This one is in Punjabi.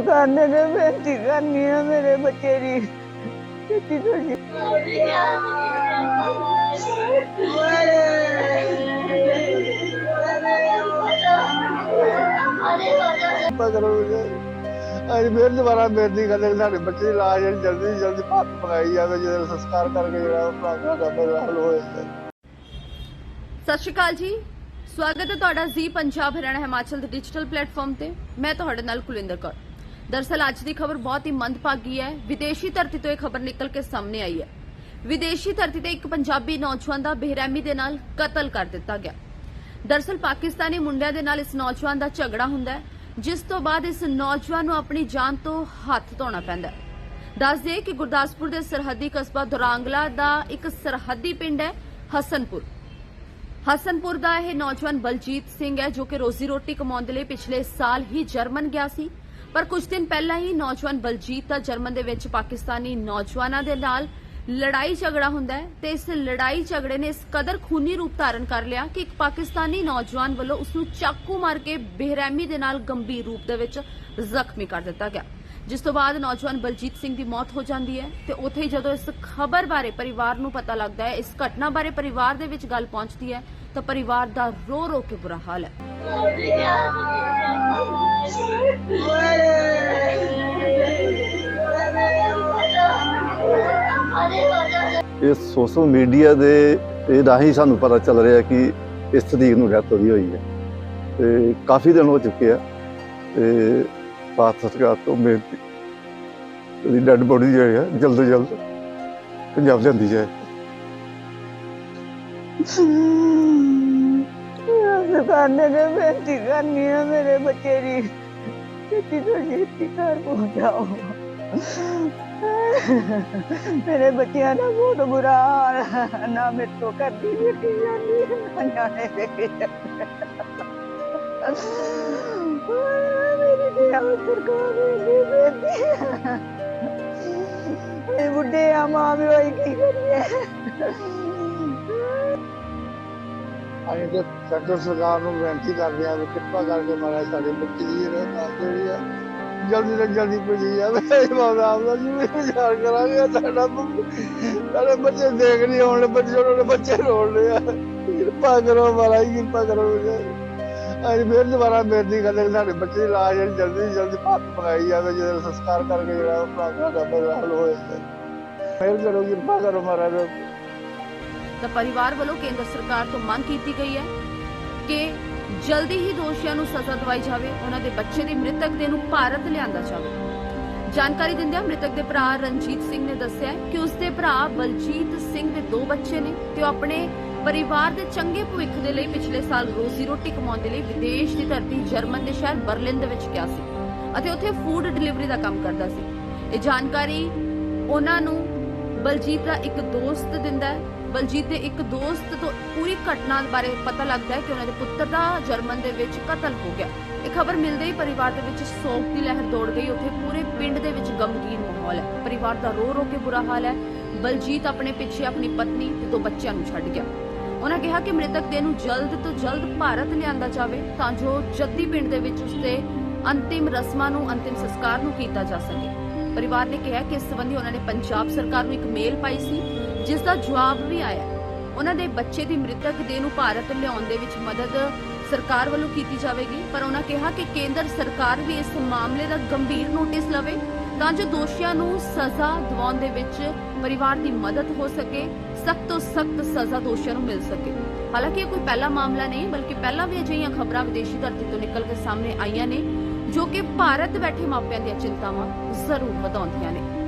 ਸਰਕਾਰ ਨੇ ਬੇਨਤੀ ਕਰਨੀ ਹੈ ਮੇਰੇ ਬੱਚੇ ਦੀ। ਛੇਤੀ ਤੋਂ ਕਰੋ ਅੱਜ ਫੇਰ ਦੁਬਾਰਾ ਬੇਨਤੀ ਕਰਦੇ ਸਾਡੇ ਬੱਚੇ ਦੀ ਜਿਹੜੀ ਜਲਦੀ ਜਲਦੀ ਭਾਰਤ ਪਕਾਈ ਜਾਵੇ ਜਿਹਦਾ ਸੰਸਕਾਰ ਕਰਕੇ ਜਿਹੜਾ ਉਹ ਪ੍ਰਾਪਤ ਦਾ ਮੇਰਾ ਹੱਲ ਹੋਏ ਸਤਿ ਸ਼੍ਰੀ ਅਕਾਲ ਜੀ। ਸਵਾਗਤ ਹੈ ਤੁਹਾਡਾ ਜ਼ੀ ਪੰਜਾਬ ਹਰਿਆਣਾ ਹਿਮਾਚਲ ਦੇ ਡਿਜੀਟਲ ਪਲੇਟਫਾਰਮ ਤੇ। ਮੈਂ ਤੁਹਾਡੇ ਨਾਲ ਕੁਲਿੰਦਰ ਕੌਰ। ਦਰਸਲ ਅੱਜ ਦੀ ਖਬਰ ਬਹੁਤ ਹੀ ਮੰਦਭਾਗੀ ਹੈ। ਵਿਦੇਸ਼ੀ ਧਰਤੀ ਤੋਂ ਇਹ ਖਬਰ ਨਿਕਲ ਕੇ ਸਾਹਮਣੇ ਆਈ ਹੈ। ਵਿਦੇਸ਼ੀ ਧਰਤੀ ਤੇ ਇੱਕ ਪੰਜਾਬੀ ਨੌਜਵਾਨ ਦਾ ਬੇਰਹਿਮੀ ਦੇ ਨਾਲ ਕਤਲ ਕਰ ਦਿੱਤਾ ਗਿਆ। ਦਰਸਲ ਪਾਕਿਸਤਾਨੀ ਮੁੰਡਿਆਂ ਦੇ ਨਾਲ ਇਸ ਨੌਜਵਾਨ ਦਾ ਝਗੜਾ ਹੁੰਦਾ ਹੈ, ਜਿਸ ਤੋਂ ਬਾਅਦ ਇਸ ਨੌਜਵਾਨ ਨੂੰ ਆਪਣੀ ਜਾਨ ਤੋਂ ਹੱਥ ਧੋਣਾ ਪੈਂਦਾ ਹੈ। ਦੱਸ ਦਈਏ ਕਿ ਗੁਰਦਾਸਪੁਰ ਦੇ ਸਰਹੱਦੀ ਕਸਬਾ ਦੁਰਾਂਗਲਾ ਦਾ ਇੱਕ ਸਰਹੱਦੀ ਪਿੰਡ ਹੈ, ਹਸਨਪੁਰ। ਹਸਨਪੁਰ ਦਾ ਇਹ ਨੌਜਵਾਨ ਬਲਜੀਤ ਸਿੰਘ ਹੈ, ਜੋ ਕਿ ਰੋਜ਼ੀ ਰੋਟੀ ਕਮਾਉਣ ਦੇ ਲਈ ਪਿਛਲੇ ਸਾਲ ਹੀ ਜਰਮਨ ਗਿਆ ਸੀ। ਪਰ ਕੁਝ ਦਿਨ ਪਹਿਲਾਂ ਹੀ ਨੌਜਵਾਨ ਬਲਜੀਤ ਦਾ ਜਰਮਨ ਦੇ ਵਿੱਚ ਪਾਕਿਸਤਾਨੀ ਨੌਜਵਾਨਾਂ ਦੇ ਨਾਲ ਲੜਾਈ ਝਗੜਾ ਹੁੰਦਾ ਹੈ ਤੇ ਇਸ ਲੜਾਈ ਝਗੜੇ ਨੇ ਇਸ ਕਦਰ ਖੂਨੀ ਰੂਪ ਧਾਰਨ ਕਰ ਲਿਆ ਕਿ ਇੱਕ ਪਾਕਿਸਤਾਨੀ ਨੌਜਵਾਨ ਵੱਲੋਂ ਉਸ ਨੂੰ ਚਾਕੂ ਮਾਰ ਕੇ ਬੇਰਹਿਮੀ ਦੇ ਨਾਲ ਗੰਭੀਰ ਰੂਪ ਦੇ ਵਿੱਚ ਜ਼ਖਮੀ ਕਰ ਦਿੱਤਾ ਗਿਆ। ਜਿਸ ਤੋਂ ਬਾਅਦ ਨੌਜਵਾਨ ਬਲਜੀਤ ਸਿੰਘ ਦੀ ਮੌਤ ਹੋ ਜਾਂਦੀ ਹੈ ਤੇ ਉੱਥੇ ਜਦੋਂ ਇਸ ਖਬਰ ਬਾਰੇ ਪਰਿਵਾਰ ਨੂੰ ਪਤਾ ਲੱਗਦਾ ਹੈ, ਇਸ ਘਟਨਾ ਬਾਰੇ ਪਰਿਵਾਰ ਦੇ ਵਿੱਚ ਗੱਲ ਪਹੁੰਚਦੀ ਹੈ ਤਾਂ ਪਰਿਵਾਰ ਦਾ ਰੋ ਰੋ ਕੇ ਬੁਰਾ ਹਾਲ ਹੈ। ਇਹ ਸੋਸ਼ਲ ਮੀਡੀਆ ਦੇ, ਇਹ ਰਾਹੀਂ ਸਾਨੂੰ ਪਤਾ ਚੱਲ ਰਿਹਾ ਕਿ ਇਸ ਤਰੀਕ ਨੂੰ ਡੈਥ ਹੋਈ ਹੋਈ ਹੈ। ਤੇ ਕਾਫੀ ਦਿਨ ਹੋ ਚੁੱਕੇ ਆ, ਤੇ ਭਾਰਤ ਸਰਕਾਰ ਤੋਂ ਬੇਨਤੀ ਇਹਦੀ ਡੈਡ ਬੋਡੀ ਜਿਹੜੀ ਹੈ ਜਲਦ ਤੋਂ ਜਲਦ ਪੰਜਾਬ ਜਾਂਦੀ ਜਾਏ। ਸਰਕਾਰ ਨੇ ਬੇਨਤੀ ਕਰਨੀ ਹੈ ਮੇਰੇ ਬੱਚੇ ਦੀ। ਛੇਤੀ ਤੋਂ ਛੇਤੀ ਘਰ ਪਹੁੰਚਾਓ। ਮੇਰੇ ਬੱਚਿਆਂ ਦਾ ਬਹੁਤ ਬੁਰਾ ਹਾਲ ਹੈ। ਨਾ ਮੇਰੇ ਤੋਂ ਕਰਦੀ ਬੇਟੀ ਜਾਂਦੀ ਹੈ, ਨਾ ਜਾਣੇ ਵੇਖੇ ਮੇਰੀ ਤੇ ਆਹ ਸਰਕਾਰ ਦੀ ਬੇਨਤੀ ਇਹ ਬੁੱਢੇ ਆ ਮਾਂ ਵੀ ਹੋਈ ਕੀ ਕਰੀਏ? ਅਸੀਂ ਤੇ ਸੈਂਟਰ ਸਰਕਾਰ ਨੂੰ ਬੇਨਤੀ ਕਰਦੇ ਹਾਂ ਵੀ ਕਿਰਪਾ ਕਰਕੇ ਮਹਾਰਾਜ ਸਾਡੇ ਬੱਚੇ ਦੀ ਰਹਿਮਤ ਜਿਹੜੀ ਆ। ਜਲਦੀ ਤੋਂ ਜਲਦੀ ਭੇਜੀ ਜਾਵੇ। ਬਾਬਾ ਆਪਦਾ ਜੀ ਵਿਚਾਰ ਕਰਾਂਗੇ, ਸਾਡਾ ਸਾਡੇ ਬੱਚੇ ਦੇਖ ਨਹੀਂ ਆਉਣ, ਬੱਚੇ ਉਹਨਾਂ ਬੱਚੇ ਰੋਣ ਰਹੇ ਕਿਰਪਾ ਕਰੋ ਮਹਾਰਾਜ, ਕਿਰਪਾ ਕਰੋ ਅਸੀਂ ਫੇਰ ਦੁਬਾਰਾ ਬੇਨਤੀ ਕਰਦੇ ਸਾਡੇ ਬੱਚੇ ਦੀ ਲਾਸ਼ ਜਿਹੜੀ ਜਲਦੀ ਜਲਦੀ ਭਾਰਤ ਪਕਾਈ ਜਾਵੇ ਜਿਹਦਾ ਸੰਸਕਾਰ ਕਰਕੇ ਜਿਹੜਾ ਉਹ ਦਾ ਹੱਲ ਹੋਏ ਫੇਰ ਕਰੋ ਕਿਰਪਾ ਕਰੋ ਮਹਾਰਾਜ। ਤਾਂ ਪਰਿਵਾਰ ਵੱਲੋਂ ਕੇਂਦਰ ਸਰਕਾਰ ਤੋਂ ਮੰਗ ਕੀਤੀ ਗਈ ਹੈ ਕਿ ਜਲਦੀ ਹੀ ਦੋਸ਼ੀਆਂ ਨੂੰ ਸਜ਼ਾ ਦਿਵਾਈ ਜਾਵੇ, ਉਹਨਾਂ ਦੇ ਬੱਚੇ ਦੀ ਮ੍ਰਿਤਕ ਦੇ ਨੂੰ ਭਾਰਤ ਲਿਆਂਦਾ ਜਾਵੇ। ਜਾਣਕਾਰੀ ਦਿੰਦਿਆਂ ਮ੍ਰਿਤਕ ਦੇ ਭਰਾ ਰਣਜੀਤ ਸਿੰਘ ਨੇ ਦੱਸਿਆ ਕਿ ਉਸ ਦੇ ਭਰਾ ਬਲਜੀਤ ਸਿੰਘ ਦੇ ਦੋ ਬੱਚੇ ਨੇ ਤੇ ਉਹ ਆਪਣੇ ਪਰਿਵਾਰ ਦੇ ਚੰਗੇ ਭਵਿੱਖ ਦੇ ਲਈ ਪਿਛਲੇ ਸਾਲ ਰੋਜ਼ੀ ਰੋਟੀ ਕਮਾਉਣ ਦੇ ਲਈ ਵਿਦੇਸ਼ ਦੀ ਧਰਤੀ ਜਰਮਨ ਦੇ ਸ਼ਹਿਰ ਬਰਲਿਨ ਦੇ ਵਿੱਚ ਗਿਆ ਸੀ ਅਤੇ ਉੱਥੇ ਫੂਡ ਡਿਲੀਵਰੀ ਦਾ ਕੰਮ ਕਰਦਾ ਸੀ। ਇਹ ਜਾਣਕਾਰੀ ਉਹਨਾਂ ਨੂੰ ਬਲਜੀਤ ਦਾ ਇੱਕ ਦੋਸਤ ਦਿੰਦਾ ਹੈ। ਬਲਜੀਤ ਦੇ ਇੱਕ ਦੋਸਤ ਤੋਂ ਪੂਰੀ ਘਟਨਾ ਬਾਰੇ ਪਤਾ ਲੱਗਦਾ ਹੈ ਕਿ ਉਹਨਾਂ ਦੇ ਪੁੱਤਰ ਦਾ ਜਰਮਨ ਦੇ ਵਿੱਚ ਕਤਲ ਹੋ ਗਿਆ। ਇਹ ਖਬਰ ਮਿਲਦੇ ਹੀ ਪਰਿਵਾਰ ਦੇ ਵਿੱਚ ਸੋਗ ਦੀ ਲਹਿਰ ਦੌੜ ਗਈ। ਉੱਥੇ ਪੂਰੇ ਪਿੰਡ ਦੇ ਵਿੱਚ ਗਮਗੀਨ ਮਾਹੌਲ ਹੈ। ਪਰਿਵਾਰ ਦਾ ਰੋ ਰੋ ਕੇ ਬੁਰਾ ਹਾਲ ਹੈ। ਬਲਜੀਤ ਆਪਣੇ ਪਿੱਛੇ ਆਪਣੀ ਪਤਨੀ ਤੇ ਦੋ ਬੱਚਿਆਂ ਨੂੰ ਛੱਡ ਗਿਆ। ਉਹਨਾਂ ਕਿਹਾ ਕਿ ਮ੍ਰਿਤਕ ਦੇ ਨੂੰ ਜਲਦ ਤੋਂ ਜਲਦ ਭਾਰਤ ਲਿਆਂਦਾ ਜਾਵੇ ਤਾਂ ਜੋ ਜੱਦੀ ਪਿੰਡ ਦੇ ਵਿੱਚ ਉਸਦੇ ਅੰਤਿਮ ਰਸਮਾਂ ਨੂੰ, ਅੰਤਿਮ ਸੰਸਕਾਰ ਨੂੰ ਕੀਤਾ ਜਾ ਸਕੇ। ਪਰਿਵਾਰ ਨੇ ਕਿਹਾ ਕਿ ਇਸ ਸੰਬੰਧੀ ਉਹਨਾਂ ਨੇ ਪੰਜਾਬ ਸਰਕਾਰ ਨੂੰ ਇੱਕ ਮੇਲ ਪਾਈ ਸੀ। ਜਿਸ ਦਾ ਜਵਾਬ ਵੀ ਆਇਆ। ਉਹਨਾਂ ਦੇ ਬੱਚੇ ਦੀ ਮ੍ਰਿਤਕ ਦੇਹ ਨੂੰ ਭਾਰਤ ਲਿਆਉਣ ਦੇ ਵਿੱਚ ਮਦਦ ਸਰਕਾਰ ਵੱਲੋਂ ਕੀਤੀ ਜਾਵੇਗੀ, ਪਰ ਉਹਨਾਂ ਕਿਹਾ ਕਿ ਕੇਂਦਰ ਸਰਕਾਰ ਵੀ ਇਸ ਮਾਮਲੇ ਦਾ ਗੰਭੀਰ ਨੋਟਿਸ ਲਵੇ, ਤਾਂ ਜੋ ਦੋਸ਼ੀਆਂ ਨੂੰ ਸਜ਼ਾ ਦਿਵਾਉਣ ਦੇ ਵਿੱਚ ਪਰਿਵਾਰ ਦੀ ਮਦਦ ਹੋ ਸਕੇ, ਸਖਤ ਤੋਂ ਸਖਤ ਸਜ਼ਾ ਦੋਸ਼ੀਆਂ ਨੂੰ ਮਿਲ ਸਕੇ। ਹਾਲਾਂਕਿ ਇਹ ਕੋਈ ਪਹਿਲਾ ਮਾਮਲਾ ਨਹੀਂ, ਬਲਕਿ ਪਹਿਲਾਂ ਵੀ ਅਜਿਹੀਆਂ ਖਬਰਾਂ ਵਿਦੇਸ਼ੀ ਧਰਤੀ ਤੋਂ ਨਿਕਲ ਕੇ ਸਾਹਮਣੇ ਆਈਆਂ ਨੇ, ਜੋ ਕਿ ਭਾਰਤ ਬੈਠੇ ਮਾਪਿਆਂ ਦੀਆਂ ਚਿੰਤਾਵਾਂ ਜ਼ਰੂਰ ਵਧਾਉਂਦੀਆਂ ਨੇ।